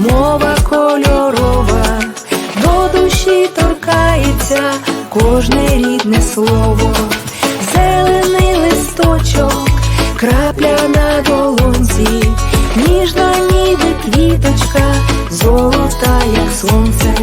мова кольорова, до душі торкається кожне рідне слово, зелений листочок, крапля на долонці, ніжна ніби квіточка, золота, як сонце.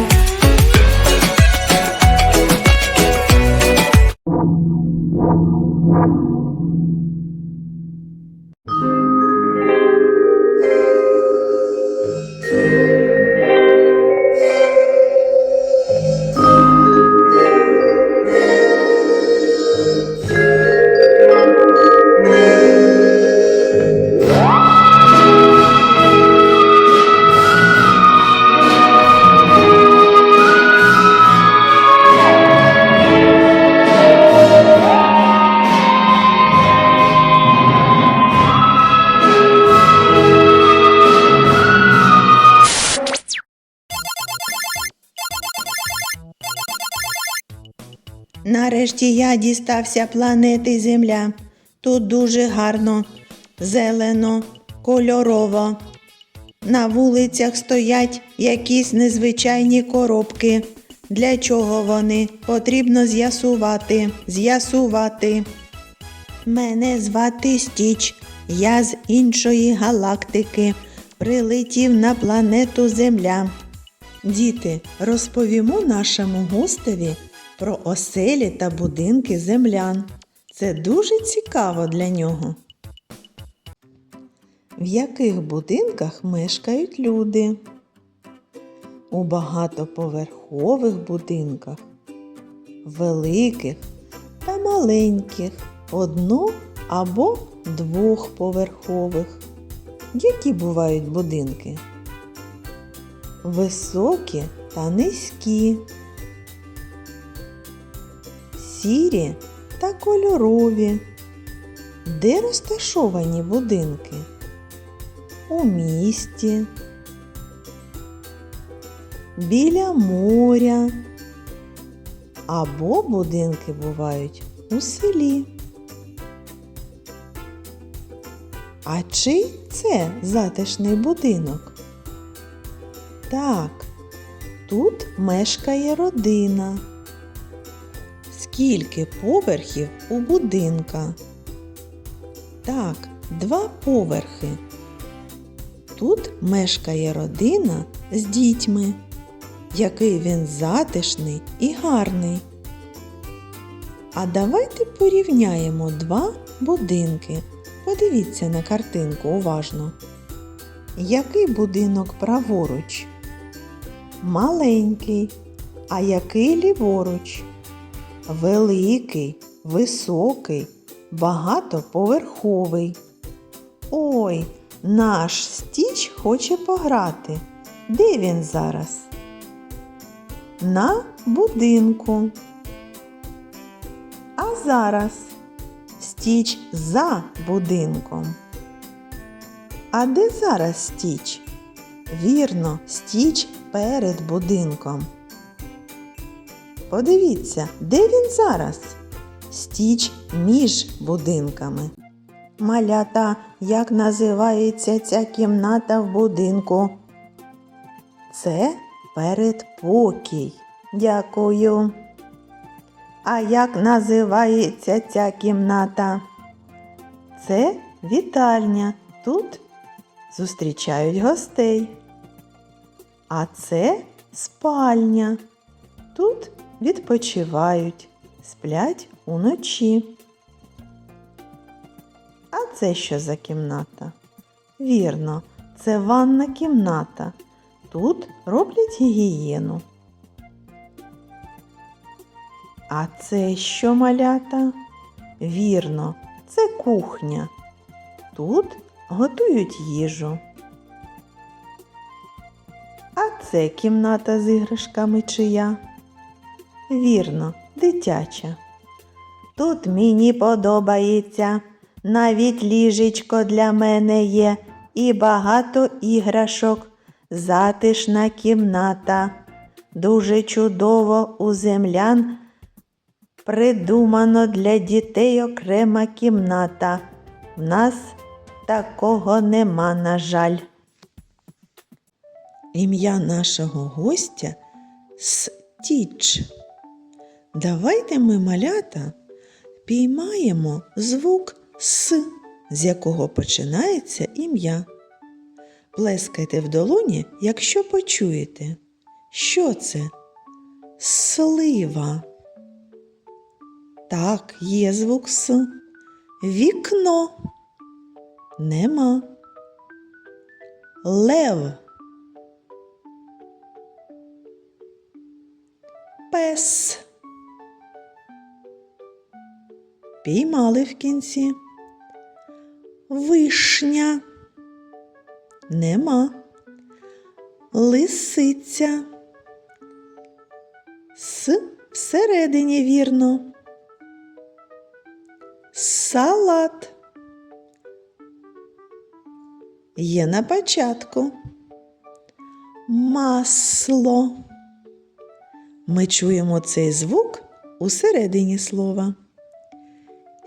Нарешті я дістався планети Земля. Тут дуже гарно, зелено, кольорово. На вулицях стоять якісь незвичайні коробки. Для чого вони? Потрібно з'ясувати, з'ясувати. Мене звати Стіч. Я з іншої галактики. Прилетів на планету Земля. Діти, розповімо нашому гостеві про оселі та будинки землян. Це дуже цікаво для нього. В яких будинках мешкають люди? У багатоповерхових будинках, великих та маленьких, одно або двохповерхових. Які бувають будинки? Високі та низькі, сірі та кольорові. Де розташовані будинки? У місті, біля моря. Або будинки бувають у селі. А чий це затишний будинок? Так, тут мешкає родина. Скільки поверхів у будинка? Так, два поверхи. Тут мешкає родина з дітьми. Який він затишний і гарний. А давайте порівняємо два будинки. Подивіться на картинку уважно. Який будинок праворуч? Маленький. А який ліворуч? Великий, високий, багатоповерховий. Ой, наш стіч хоче пограти. Де він зараз? На будинку. А зараз стіч за будинком. А де зараз стіч? Вірно, стіч перед будинком. Подивіться, де він зараз? Стіч між будинками. Малята, як називається ця кімната в будинку? Це передпокій. Дякую. А як називається ця кімната? Це вітальня. Тут зустрічають гостей. А це спальня. Тут відпочивають, сплять уночі. А це що за кімната? Вірно, це ванна кімната. Тут роблять гігієну. А це що малята? Вірно, це кухня. Тут готують їжу. А це кімната з іграшками чия? Вірно, дитяча. Тут мені подобається, навіть ліжечко для мене є і багато іграшок, затишна кімната. Дуже чудово у землян придумано для дітей окрема кімната. В нас такого нема, на жаль. Ім'я нашого гостя Стіч. Давайте ми малята піймаємо звук С, з якого починається ім'я. Плескайте в долоні, якщо почуєте. Що це? Слива. Так, є звук С. Вікно. Нема. Лев. Пес. Піймали в кінці. Вишня. Нема. Лисиця. С всередині вірно. Салат. Є на початку. Масло. Ми чуємо цей звук у середині слова.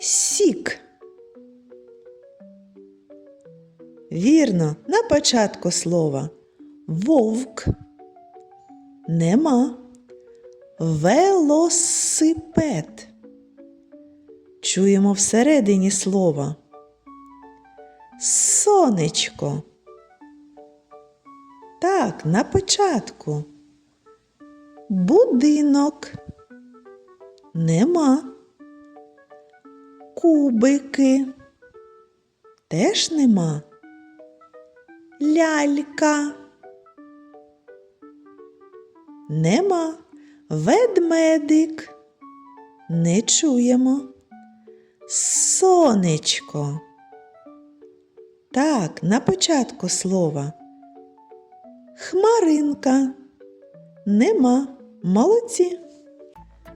Сік. Вірно, на початку слова. Вовк. Нема. Велосипед. Чуємо всередині слова. Сонечко. Так, на початку. Будинок. Нема. Кубики. Теж нема. Лялька. Нема. Ведмедик. Не чуємо. Сонечко. Так, на початку слова. Хмаринка. Нема. Молодці.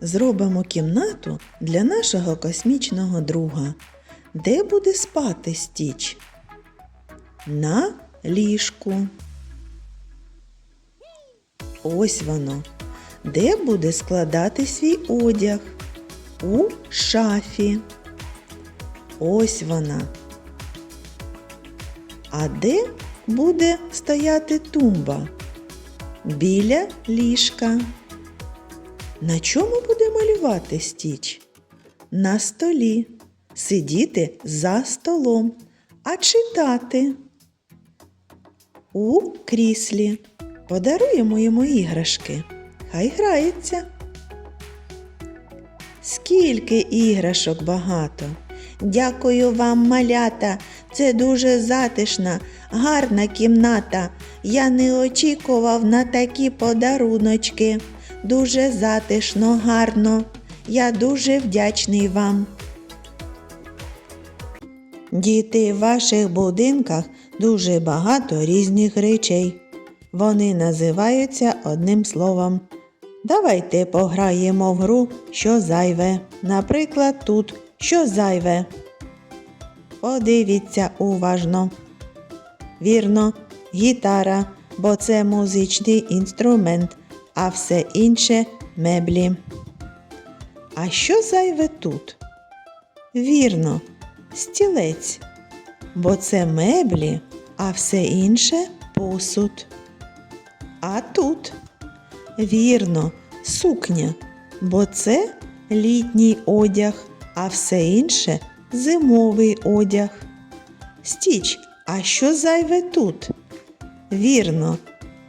Зробимо кімнату для нашого космічного друга. Де буде спати стіч? На ліжку. Ось воно. Де буде складати свій одяг? У шафі. Ось вона. А де буде стояти тумба? Біля ліжка. На чому буде малювати стіч? На столі. Сидіти за столом, а читати. У кріслі. Подаруємо йому іграшки. Хай грається. Скільки іграшок багато. Дякую вам, малята. Це дуже затишна, гарна кімната. Я не очікував на такі подаруночки. Дуже затишно, гарно. Я дуже вдячний вам. Діти, в ваших будинках дуже багато різних речей. Вони називаються одним словом. Давайте пограємо в гру, що зайве. Наприклад, тут що зайве. Подивіться уважно. Вірно, гітара, бо це музичний інструмент, а все інше меблі. А що зайве тут? Вірно, стілець, бо це меблі, а все інше посуд. А тут вірно, сукня, бо це літній одяг, а все інше зимовий одяг. Стіч, а що зайве тут? Вірно,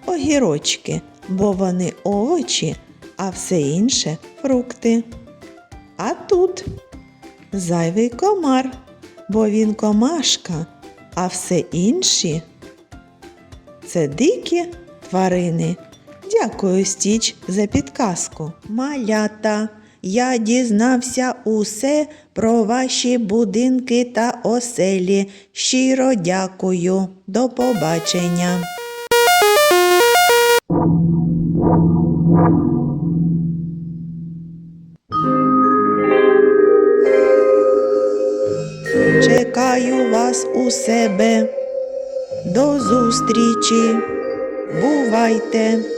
огірочки, бо вони овочі, а все інше фрукти. А тут зайвий комар, бо він комашка, а все інші це дикі тварини. Дякую, Стіч, за підказку. Малята, я дізнався усе про ваші будинки та оселі. Щиро дякую. До побачення. Čekaju vas u sebe, do zustrići, buvajte.